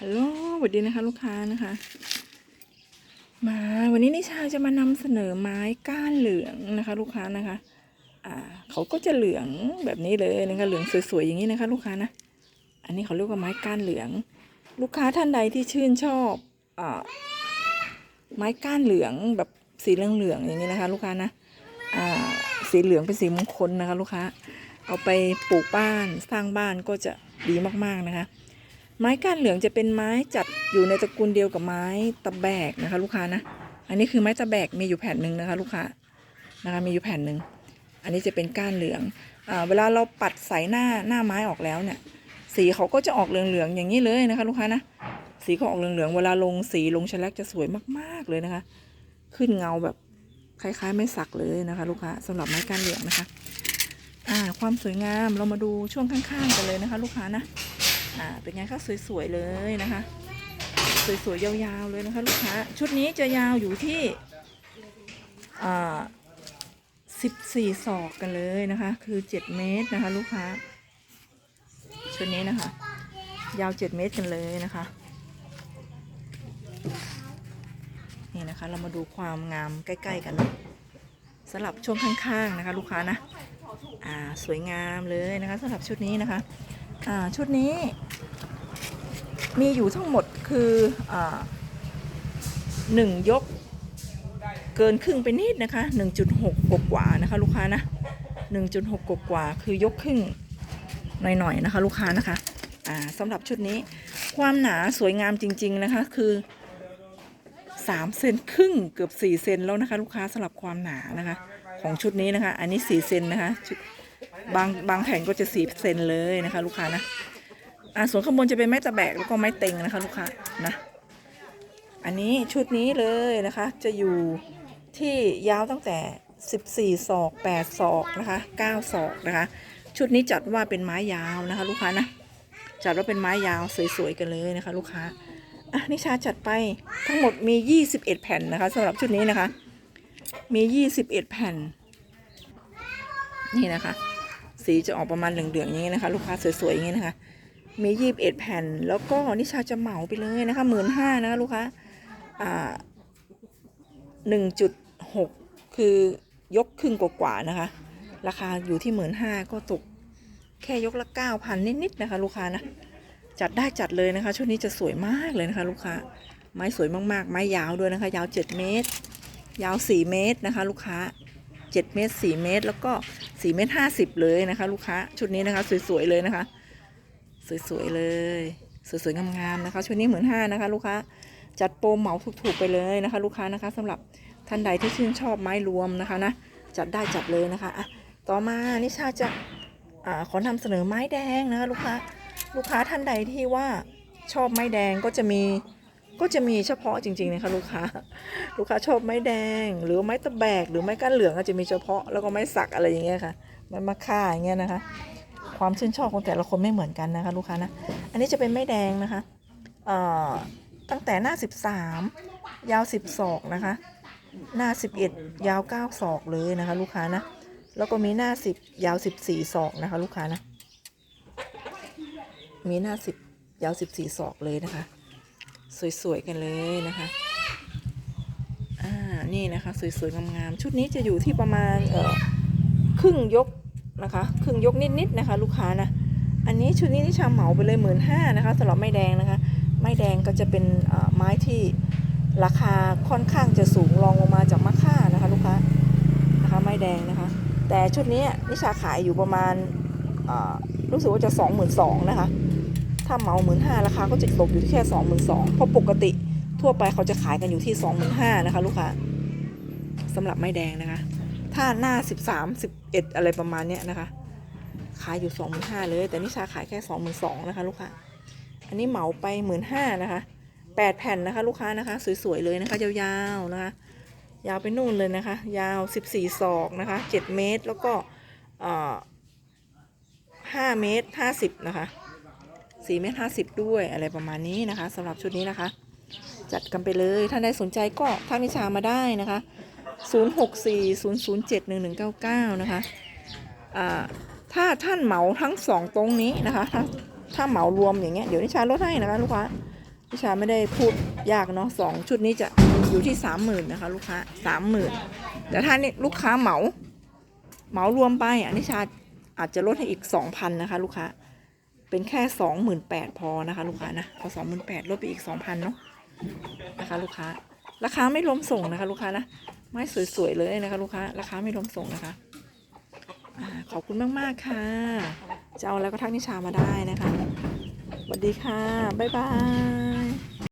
ฮัลโหลสวัสดีนะคะ ลูกค้านะคะ มาวันนี้นิชาจะมานำเสนอไม้ก้านเหลืองนะคะ ลูกค้านะคะ อ่าเขาก็จะเหลืองแบบนี้เลยนะคะเหลืองสวยๆอย่างนี้นะคะ ลูกค้านะ อันนี้เขาเรียกว่าไม้ก้านเหลือง ลูกค้าท่านใดที่ชื่นชอบอ่าไม้ก้านเหลืองแบบสีเหลืองๆอย่างนี้นะคะ ลูกค้านะอ่าสีเหลืองเป็นสีมงคลนะคะ ลูกค้า เอาไปปลูกบ้านสร้างบ้านก็จะดีมากๆนะคะ ไม้ก้านเหลืองจะเป็นไม้จัดอยู่ในตระกูลเดียวกับไม้ตะแบกนะคะ ลูกค้านะ อันนี้คือไม้ตะแบกมีอยู่แผ่นหนึ่งนะคะ ลูกค้านะคะมีอยู่แผ่นหนึ่งอันนี้จะเป็นก้านเหลืองอเวลาเราปัดใส่หน้าหน้าไม้ออกแล้วเนี่ยสีเขาก็จะออกเหลืองๆอย่างนี้เลยนะคะ ลูกค้านะสีเขาออกเหลืองๆเวลาลงสีลงแฉลกจะสวยมากๆเลยนะคะ ขึ้นเงาแบบคล้ายๆ ไม่สักเลยนะคะ ลูกค้าสำหรับไม้ก้านเหลืองนะคะ อ่า ความสวยงามเรามาดูช่วงข้างๆกันเลยนะคะ ลูกค้านะ อ่าเป็นไงคะสวยๆเลยนะคะ สวยๆยาวๆเลยนะคะลูกค้าชุดนี้จะยาวอยู่ที่อ่าสิบสี่ศอกกันเลยนะคะ คือเจ็ดเมตรนะคะ ลูกค้า ชุดนี้นะคะ ยาวเจ็ดเมตรกันเลยนะคะนี่นะคะ เรามาดูความงามใกล้ ๆ กันสำหรับช่วงข้างๆนะคะ ลูกค้านะอ่าสวยงามเลยนะคะสำหรับชุดนี้นะคะ อ่าชุดนี้ มีอยู่ทั้งหมดคืออ่าหนึ่งยกเกินครึ่งไปนิดนะคะ 1.6กกว่านะคะ ลูกค้านะ 1.6กกว่าคือยกครึ่งหน่อยๆนะคะ ลูกค้านะคะอ่าสำหรับชุดนี้ความหนาสวยงามจริง ๆนะคะคือ3เซนครึ่งเกือบ4เซนแล้วนะคะ ลูกค้าสำหรับความหนานะคะ ของชุดนี้นะคะ อันนี้4เซนนะคะ บางบางแผ่นก็จะสีเซนเลยนะคะ ลูกค้านะอ่าส่วนข้างบนจะเป็นไม้ตะแบกแล้วก็ไม้เต็งนะคะ ลูกค้านะ อันนี้ชุดนี้เลยนะคะ จะอยู่ที่ยาวตั้งแต่ 14 ศอก 8 ศอกนะคะ 9 ศอกนะคะ ชุดนี้จัดว่าเป็นไม้ยาวนะคะ ลูกค้านะจัดว่าเป็นไม้ยาวสวยๆกันเลยนะคะ ลูกค้าอะนิชาจัดไปทั้งหมดมี 21 แผ่นนะคะสำหรับชุดนี้นะคะ มี 21 แผ่น นี่นะคะ สีจะออกประมาณเหลืองๆอย่างนี้นะคะ ลูกค้าสวยๆอย่างนี้นะคะ มียี่บเอ็ดแผ่น แล้วก็นิชาจะเหมาไปเลยนะคะหมื่นห้านะคะลูกค้าอ่าหนึ่งจุดหกคือยกครึ่งกว่าๆนะคะ ราคาอยู่ที่หมื่นห้าก็ตกแค่ยกละเก้าพันนิดๆนะคะ ลูกค้านะจัดได้จัดเลยนะคะ ชุดนี้จะสวยมากเลยนะคะ ลูกค้าไม้สวยมากๆ ไม้ยาวด้วยนะคะ ยาวเจ็ดเมตร ยาวสี่เมตรนะคะ ลูกค้า 7 เมตร 4 เมตร แล้วก็ 4 เมตร 50 เลยนะคะ ลูกค้าชุดนี้นะคะ สวยๆเลยนะคะ สวยๆเลย สวยๆงามๆนะคะ ชุดนี้เหมือนห้านะคะ ลูกค้าจัดโปรเหมาถูกๆไปเลยนะคะ ลูกค้านะคะสำหรับท่านใดที่ชื่นชอบไม้รวมนะคะนะจัดได้จัดเลยนะคะอะต่อมานิชาจะอ่าขอนำเสนอไม้แดงนะคะ ลูกค้าลูกค้าท่านใดที่ว่าชอบไม้แดงก็จะมี ก็จะมีเฉพาะจริงๆนะคะลูกค้า ลูกค้าชอบไม้แดง หรือไม้ตะแบก หรือไม้ก้านเหลืองก็จะมีเฉพาะแล้วก็ไม้สักอะไรอย่างเงี้ยค่ะไม้มะค่าอย่างเงี้ยนะคะ ความชื่นชอบของแต่ละคนไม่เหมือนกันนะคะ ลูกค้านะอันนี้จะเป็นไม้แดงนะคะเอ่อตั้งแต่หน้า 13 ยาว 10ศอกนะคะ หน้า 11 ยาว 9 ศอกเลยนะคะ ลูกค้านะแล้วก็มีหน้า 10 ยาว 14ศอกนะคะ ลูกค้านะมีหน้า 10 ยาว 14ศอกเลยนะคะ สวยๆกันเลยนะคะ อ่า นี่นะคะ สวยๆงามๆ ชุดนี้จะอยู่ที่ประมาณเออครึ่งยกนะคะ ครึ่งยกนิดๆนะคะ ลูกค้านะ อันนี้ชุดนี้ที่ชาเหมาไปเลยหมื่นห้านะคะสำหรับไม้แดงนะคะ ไม้แดงก็จะเป็นไม้ที่ราคาค่อนข้างจะสูงรองลงมาจากมะค่านะคะ ลูกค้านะคะ ไม้แดงนะคะ แต่ชุดนี้นิชาขายอยู่ประมาณรู้สึกว่าจะสองหมื่นสองนะคะ ถ้าเหมาหมื่นห้าราคาก็จะตกอยู่ที่แค่สองหมื่นสองเพราะปกติทั่วไปเขาจะขายกันอยู่ที่สองหมื่นห้านะคะ ลูกค้าสำหรับไม้แดงนะคะ ถ้าหน้าสิบสามสิบเอ็ดอะไรประมาณเนี้ยนะคะ ขายอยู่สองหมื่นห้าเลย แต่นิชาขายแค่สองหมื่นสองนะคะ ลูกค้าอันนี้เหมาไปหมื่นห้านะคะแปดแผ่นนะคะ ลูกค้านะคะ สวยๆเลยนะคะ ยาวๆนะคะยาวไปนู่นเลยนะคะ ยาวสิบสี่ศอกนะคะเจ็ดเมตรแล้วก็ห้าเมตรห้าสิบนะคะ สี่เมตรห้าสิบด้วยอะไรประมาณนี้นะคะสำหรับชุดนี้นะคะ จัดกันไปเลยถ้าใดสนใจก็ทักนิชามาได้นะคะ 0640071199 นะคะอ่าถ้าท่านเหมาทั้งสองตรงนี้นะคะ ถ้าถ้าเหมารวมอย่างเงี้ยเดี๋ยวนิชาลดให้นะคะลูกค้าพี่ชาไม่ได้พูดยากเนาะสองชุดนี้จะอยู่ที่สามหมื่นนะคะลูกค้าสามหมื่นแต่ถ้านี่ลูกค้าเหมา เหมารวมไปอะนิชาอาจจะลดให้อีกสองพันนะคะ ลูกค้า เป็นแค่สองหมื่นแปดพอนะคะ ลูกค้านะพอสองหมื่นแปดลดไปอีกสองพันเนาะนะคะ ลูกค้า ราคาไม่รวมส่งนะคะ ลูกค้านะไม้สวยๆเลยนะคะ ลูกค้า ราคาไม่รวมส่งนะคะอขอบคุณมากๆค่ะ จะเอาแล้วก็ทักนิชามาได้นะคะสวัสดีค่ะ บ๊ายบาย